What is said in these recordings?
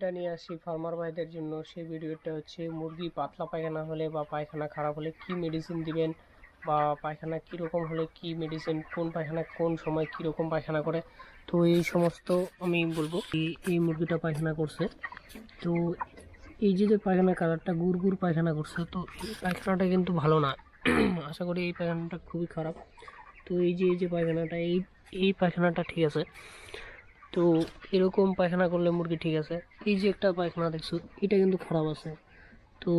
ভিডিওটা নিয়ে আসি ফার্মার ভাইদের জন্য। সেই ভিডিওটা হচ্ছে, মুরগি পাতলা পায়খানা হলে বা পায়খানা খারাপ হলে কি মেডিসিন দিবেন? বা পায়খানা কীরকম হলে কি মেডিসিন কোন পায়খানা কোন সময় কীরকম পায়খানা করে? তো এই সমস্ত আমি বলব। এই- মুরগিটা পায়খানা করছে। তো এই যে যে পায়খানা কালারটা গুড় গুড় পায়খানা করছে, তো এই পায়খানাটা কিন্তু ভালো না। আশা করি এই পায়খানাটা খুবই খারাপ। তো এই যে এই যে পায়খানাটা, এই এই পায়খানাটা ঠিক আছে। তো এরকম পায়খানা করলে মুরগি ঠিক আছে। এই যে একটা পায়খানা দেখছ, এটা কিন্তু খারাপ আছে। তো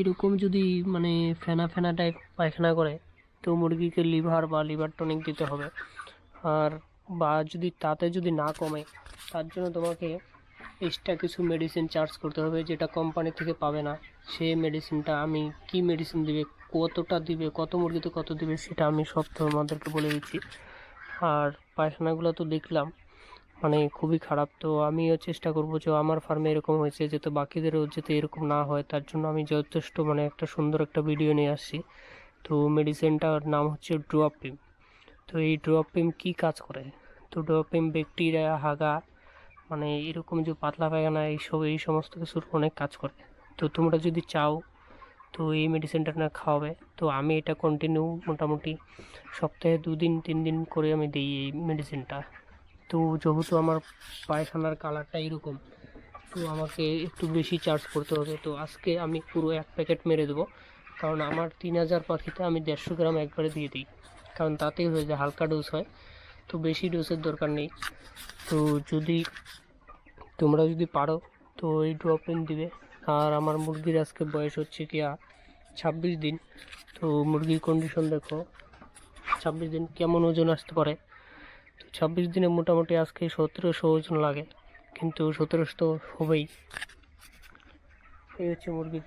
এরকম যদি মানে ফেনা ফেনা টাইপ পায়খানা করে, তো মুরগিকে লিভার বা লিভার টনিক দিতে হবে। আর বা যদি তাতে যদি না কমে, তার জন্য তোমাকে এক্সট্রা কিছু মেডিসিন চার্জ করতে হবে, যেটা কোম্পানি থেকে পাবে না। সেই মেডিসিনটা আমি কি মেডিসিন দিবে, কতটা দিবে, কত মুরগিতে কত দিবে, সেটা আমি সব তোমাদেরকে বলে দিচ্ছি। আর পায়খানাগুলো তো দেখলাম মানে খুবই খারাপ। তো আমিও চেষ্টা করব যে আমার ফার্মে এরকম হয়েছে যাতে বাকিদেরও যাতে এরকম না হয়, তার জন্য আমি যথেষ্ট মানে একটা সুন্দর একটা ভিডিও নিয়ে আসছি। তো মেডিসিনটার নাম হচ্ছে ড্রোয়াপিম তো এই ড্রোয়াপিম কি কাজ করে? তো ড্রোয়াপিম ব্যাকটেরিয়া হাগা মানে এরকম যে পাতলা পায়খানা, এইসব, এই সমস্ত কিছুর অনেক কাজ করে। তো তোমরা যদি চাও, তো এই মেডিসিনটা না খাওয়াবে। তো আমি এটা কন্টিনিউ মোটামুটি সপ্তাহে দুদিন তিন দিন করে আমি দিই এই মেডিসিনটা তো যেহেতু আমার পায়খানার কালারটা এরকম, তো আমাকে একটু বেশি চার্জ করতে হবে। তো আজকে আমি পুরো এক প্যাকেট মেরে দেবো। কারণ আমার তিন হাজার পাখিতে আমি দেড়শো গ্রাম একবারে দিয়ে দিই। কারণ তাতেই হয়ে যায়, হালকা ডোজ হয়। তো বেশি ডোজের দরকার নেই। তো যদি তোমরা যদি পারো, তো এই ড্রপ ইন দিবে। আর আমার মুরগির আজকে বয়স হচ্ছে কি ছাব্বিশ দিন। তো মুরগির কন্ডিশন দেখো, ছাব্বিশ দিন কেমন ওজন আসতে পারে? ছাব্বিশ দিনে মোটামুটি আজকে সতেরোশো ওজন লাগে। কিন্তু সতেরোশো তো হবেই। এই হচ্ছে মুরগি।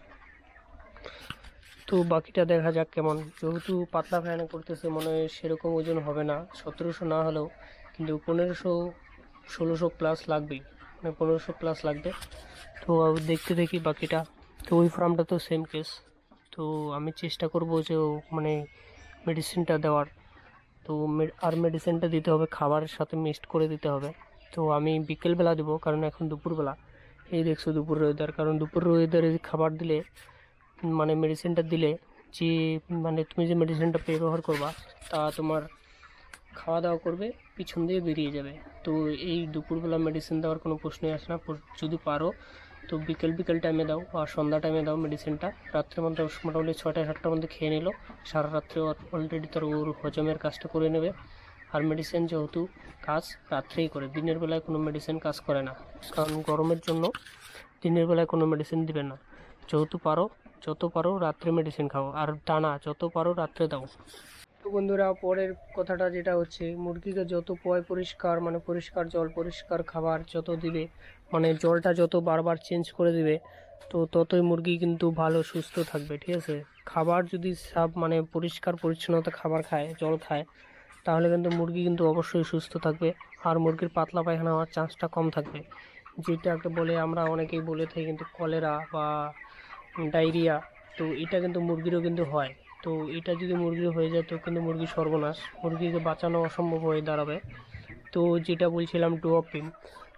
তো বাকিটা দেখা যাক কেমন। যেহেতু পাতলা ফায়না করতেছে, মনে হয় সেরকম ওজন হবে না। সতেরোশো না হলেও, কিন্তু পনেরোশো, ষোলোশো প্লাস লাগবেই। মানে পনেরোশো প্লাস লাগবে। তো দেখতে দেখি বাকিটা। তো ওই ফার্মটা তো সেম কেস তো আমি চেষ্টা করব যে মানে মেডিসিনটা দেওয়ার। তো আর মেডিসিনটা দিতে হবে, খাবারের সাথে মিক্সড করে দিতে হবে। তো আমি বিকেলবেলা দেবো, কারণ এখন দুপুরবেলা। এই দেখছ দুপুর ওয়েদার কারণ দুপুর ওয়েদারে খাবার দিলে মানে মেডিসিনটা দিলে, যে মানে তুমি যে মেডিসিনটা ব্যবহার করবা, তা তোমার খাওয়া দাওয়া করবে, পিছন দিয়ে বেরিয়ে যাবে। তো এই দুপুরবেলা মেডিসিন দেওয়ার কোনো প্রশ্নই আসে না যদি পারো তো বিকেল বিকেল টাইমে দাও আর সন্ধ্যা টাইমে দাও মেডিসিনটা রাত্রের মধ্যে মোটামুটি ছয়টা, সাতটার মধ্যে খেয়ে নিল। সারা রাত্রে অলরেডি তার ওর হজমের কাজটা করে নেবে। আর মেডিসিন যেহেতু কাজ, রাত্রেই করে। দিনের বেলায় কোনো মেডিসিন কাজ করে না। কারণ গরমের জন্য দিনের বেলায় কোনো মেডিসিন দিবে না। যেহেতু পারো, যত পারো রাত্রে মেডিসিন খাও। আর টানা যত পারো রাত্রে দাও। তো বন্ধুরা, পরের কথাটা যেটা হচ্ছে, মুরগিকে যত পয় পরিষ্কার মানে পরিষ্কার জল, পরিষ্কার খাবার যত দিবে মানে জলটা যত বারবার চেঞ্জ করে দিবে, তো ততই মুরগি কিন্তু ভালো, সুস্থ থাকবে, ঠিক আছে? খাবার যদি সব মানে পরিষ্কার, পরিচ্ছন্নতা খাবার খায়, জল খায়, তাহলে কিন্তু মুরগি কিন্তু অবশ্যই সুস্থ থাকবে। আর মুরগির পাতলা পায়খানা হওয়ার চান্সটা কম থাকবে। যেটাকে বলে আমরা অনেকেই বলে থাকি কিন্তু কলেরা বা ডায়রিয়া, তো এটা কিন্তু মুরগিরও কিন্তু হয়। তো এটা যদি মুরগির হয়ে যায়, তো কিন্তু মুরগি সর্বনাশ। মুরগিকে বাঁচানো অসম্ভব হয়ে দাঁড়াবে। তো যেটা বলছিলাম ডুয়াপিম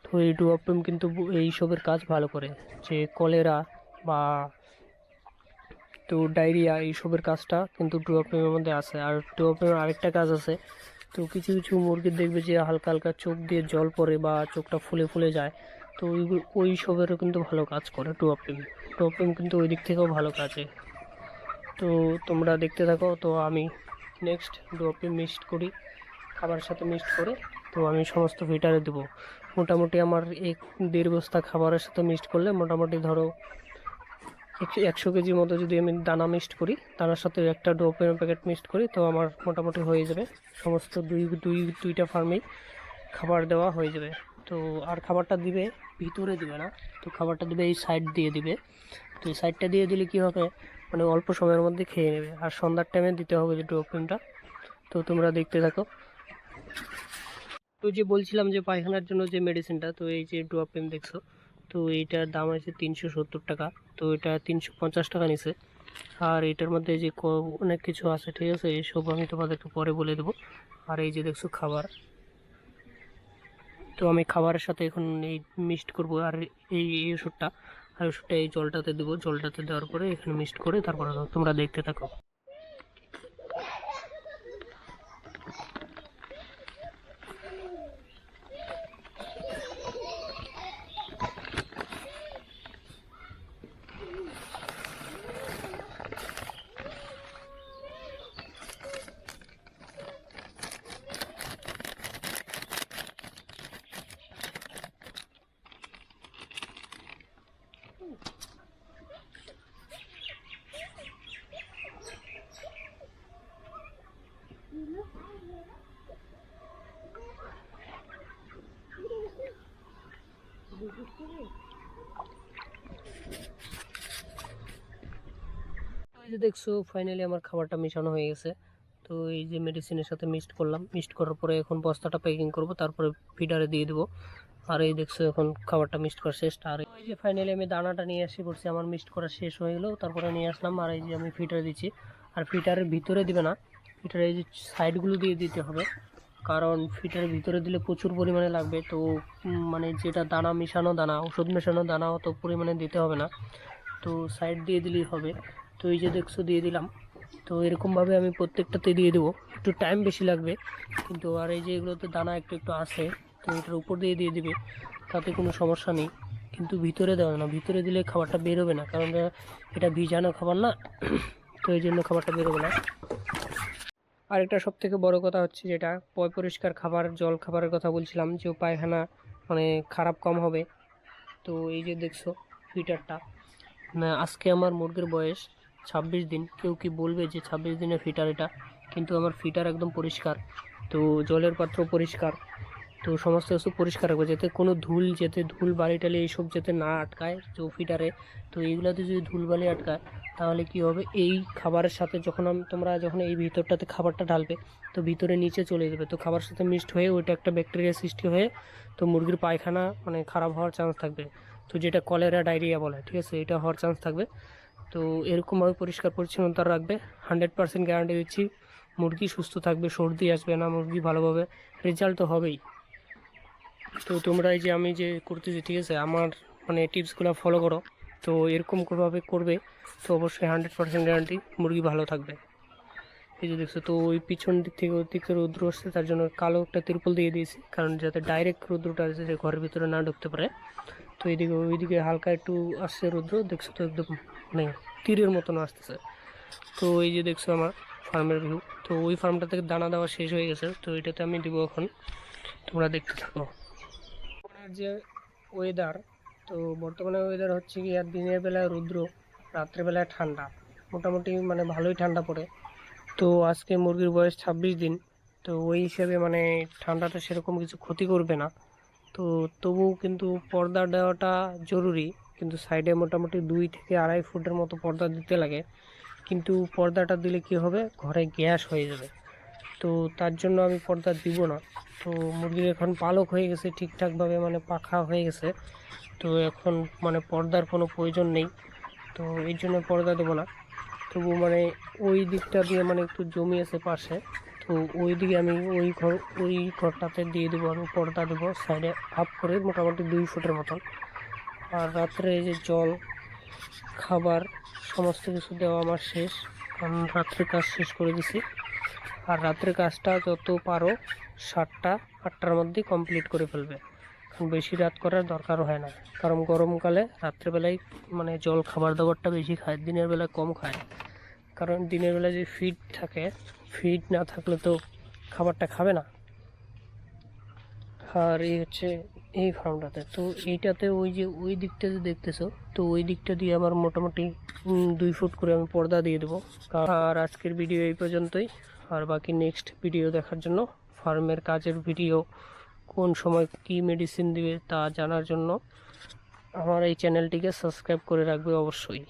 তো এই ডুয়াপিম কিন্তু এইসবের কাজ ভালো করে। যে কলেরা বা তো ডায়রিয়া এইসবের কাজটা কিন্তু ডুয়াপিমের মধ্যে আছে। আর ডুয়াপিমের আরেকটা কাজ আছে। তো কিছু কিছু মুরগির দেখবে যে হালকা হালকা চোখ দিয়ে জল পড়ে বা চোখটা ফুলে ফুলে যায়। তো ওইগুলো ওই সবেরও কিন্তু ভালো কাজ করে ডুয়াপিম ডুয়াপিম কিন্তু ওই দিক থেকেও ভালো কাজে। তো তোমরা দেখতে থাকো। তো আমি নেক্সট ডুয়াপিম মিক্সড করি। খাবার সাথে মিক্সড করে তো আমি সমস্ত ফিটারে দেবো। মোটামুটি আমার এক দেড় বস্তা খাবারের সাথে মিক্সড করলে মোটামুটি ধরো একশো কেজি মতো যদি আমি দানা মিক্সড করি দানার সাথে একটা ডোপের প্যাকেট মিক্সড করি, তো আমার মোটামুটি হয়ে যাবে। সমস্ত দুই দুই, দুইটা ফার্মেই খাবার দেওয়া হয়ে যাবে। তো আর খাবারটা দিবে ভিতরে দিবে না, তো খাবারটা দিবে এই সাইড দিয়ে দিবে। তো এই সাইডটা দিয়ে দিলে কি হবে? মানে অল্প সময়ের মধ্যে খেয়ে নেবে। আর সন্ধ্যার টাইমে দিতে হবে যে ড্রপিংটা তো তোমরা দেখতে থাকো। তো যে বলছিলাম যে পায়খানার জন্য যে মেডিসিনটা তো এই যে ড্রপিং দেখছ, তো এইটার দাম আছে তিনশো সত্তর টাকা, তো এটা তিনশো পঞ্চাশ টাকা নিছে। আর এটার মধ্যে যে অনেক কিছু আছে, ঠিক আছে? এইসব আমি তোমাদেরকে পরে বলে দেবো। আর এই যে দেখছ খাবার। তো আমি খাবারের সাথে এখন এই মিক্সড করব, আর এই এই ওষুধটা, আর ওষুধটা এই জলটাতে দেবো। জলটাতে দেওয়ার পরে এখানে মিক্সড করে তারপরে তোমরা দেখতে থাকো। এই যে দেখছ ফাইনালি আমার খাবারটা মেশানো হয়ে গেছে। তো এই যে মেডিসিনের সাথে মিক্সড করলাম। মিক্সড করার পরে এখন বস্তাটা প্যাকিং করব, তারপরে ফিডারে দিয়ে দেবো। আর এই দেখছ, এখন খাবারটা মিক্সড করা শেষ। আর এই যে ফাইনালি আমি দানাটা নিয়ে আসি করছি আমার মিক্সড করা শেষ হয়ে গেলো। তারপরে নিয়ে আসলাম, আর এই যে আমি ফিটারে দিচ্ছি। আর ফিটারের ভিতরে দিবে না। ফিটারে এই যে সাইডগুলো দিয়ে দিতে হবে। কারণ ফিটারের ভিতরে দিলে প্রচুর পরিমাণে লাগবে, তো মানে যেটা দানা মেশানো দানা, ওষুধ মেশানো দানা অত পরিমাণে দিতে হবে না। তো সাইড দিয়ে দিলেই হবে। তো এই যে দেখছ, দিয়ে দিলাম। তো এরকমভাবে আমি প্রত্যেকটাতে দিয়ে দেবো। একটু টাইম বেশি লাগবে, কিন্তু আর এই যে এগুলোতে দানা একটু একটু আসে তো এটার উপর দিয়ে দিয়ে দিবে, তাতে কোনো সমস্যা নেই। কিন্তু ভিতরে দেওয়া না। ভিতরে দিলে খাবারটা বেরোবে না, কারণ এটা ভিজানো খাবার না, তো এই জন্য খাবারটা বেরোবে না। আরেকটা সব থেকে বড় কথা হচ্ছে যেটা পরিষ্কার খাবার, জল খাবারের কথা বলছিলাম, যে পায়খানা মানে খারাপ কম হবে। তো এই যে দেখছ ফিটারটা, না, আজকে আমার মুরগির বয়স ছাব্বিশ দিন। কেউ কি বলবে যে ছাব্বিশ দিনের ফিটার এটা? কিন্তু আমার ফিটার একদম পরিষ্কার। তো জলের পাত্র পরিষ্কার। তো সমস্ত কিছু পরিষ্কার রাখবে, যাতে কোনো ধুল, যেতে ধুল বালি টালি এইসব যাতে না আটকায় তো ফিটারে তো এইগুলোতে যদি ধুল বালি আটকায়, তাহলে কি হবে? এই খাবারের সাথে যখন তোমরা যখন এই ভিতরটাতে খাবারটা ঢালবে, তো ভিতরে নিচে চলে যাবে। তো খাবার সাথে মিক্সড হয়ে ওইটা একটা ব্যাকটেরিয়া সৃষ্টি হয়ে, তো মুরগির পায়খানা মানে খারাপ হওয়ার চান্স থাকবে। তো যেটা কলেরা, ডায়রিয়া বলে, ঠিক আছে? এটা হওয়ার চান্স থাকবে। তো এরকমভাবে পরিষ্কার পরিচ্ছন্নতা রাখবে। হান্ড্রেড পার্সেন্ট গ্যারান্টি দিচ্ছি, মুরগি সুস্থ থাকবে, সর্দি আসবে না মুরগি ভালোভাবে। রেজাল্ট তো হবেই। তো তোমরা এই যে আমি যে করতেছি, ঠিক আছে? আমার মানে টিপসগুলো ফলো করো। তো এরকম ভাবে করবে, তো অবশ্যই হান্ড্রেড পার্সেন্ট গ্যারান্টি মুরগি ভালো থাকবে। এই যে দেখছ, তো ওই পিছন দিক থেকে ওই দিক থেকে রৌদ্র আসছে, তার জন্য কালো একটা তিরপল দিয়ে দিয়েছি, কারণ যাতে ডাইরেক্ট রৌদ্রটা আসে যে ঘরের ভিতরে না ঢুকতে পারে। তো এইদিকে ওইদিকে হালকা একটু আসছে রৌদ্র, দেখছ তো একদম মানে তীরের মতন আসতেছে। তো এই যে দেখছ আমার ফার্মের ভিউ তো ওই ফার্মটা থেকে দানা দেওয়া শেষ হয়ে গেছে, তো এটাতে আমি দেবো এখন। তোমরা দেখতে থাকো। যে ওয়েদার তো বর্তমানে ওয়েদার হচ্ছে কি, আর দিনের বেলায় রৌদ্র রাত্রেবেলায় ঠান্ডা। মোটামুটি মানে ভালোই ঠান্ডা পড়ে। তো আজকে মুরগির বয়স ছাব্বিশ দিন, তো ওই হিসেবে মানে ঠান্ডাটা সেরকম কিছু ক্ষতি করবে না। তো তবুও কিন্তু পর্দা দেওয়াটা জরুরি, কিন্তু সাইডে মোটামুটি দুই থেকে আড়াই ফুটের মতো পর্দা দিতে লাগে। কিন্তু পর্দাটা দিলে কি হবে? ঘরে গ্যাস হয়ে যাবে। তো তার জন্য আমি পর্দা দিব না। তো মুরগির এখন পালক হয়ে গেছে, ঠিকঠাকভাবে মানে পাখা হয়ে গেছে। তো এখন মানে পর্দার কোনো প্রয়োজন নেই। তো এই জন্য পর্দা দেবো না। তবু মানে ওই দিকটা দিয়ে মানে একটু জমি আছে পাশে। তো ওই দিকে আমি ওই ঘর, ওই ঘরটাতে দিয়ে দেবো আমি পর্দা দেবো সাইডে হাফ করে, মোটামুটি দুই ফুটের মতন। আর রাত্রে এই যে জল, খাবার, সমস্ত কিছু দেওয়া আমার শেষ। কারণ রাত্রে কাজ শেষ করে দিছি। আর রাত্রে কাজটা যত পারো সাতটা, আটটার মধ্যে কমপ্লিট করে ফেলবে। কারণ বেশি রাত করার দরকার হয় না। কারণ গরমকালে রাত্রেবেলায় মানে জল, খাবার দাবারটা বেশি খায়, দিনের বেলায় কম খায়। কারণ দিনের বেলা যে ফিড থাকে ফিড না থাকলে তো খাবারটা খাবে না। আর এই হচ্ছে এই ফার্মটাতে তো এইটাতে ওই যে ওই দিকটা যে দেখতেছো, তো ওই দিকটা দিয়ে আমার মোটামুটি দুই ফুট করে আমি পর্দা দিয়ে দেবো। আর আজকের ভিডিও এই পর্যন্তই। আর বাকি নেক্সট ভিডিও দেখার জন্য, ফার্মের কাজের ভিডিও কোন সময় কি মেডিসিন দিবে তা জানার জন্য, আমার এই চ্যানেলটিকে সাবস্ক্রাইব করে রাখবে অবশ্যই।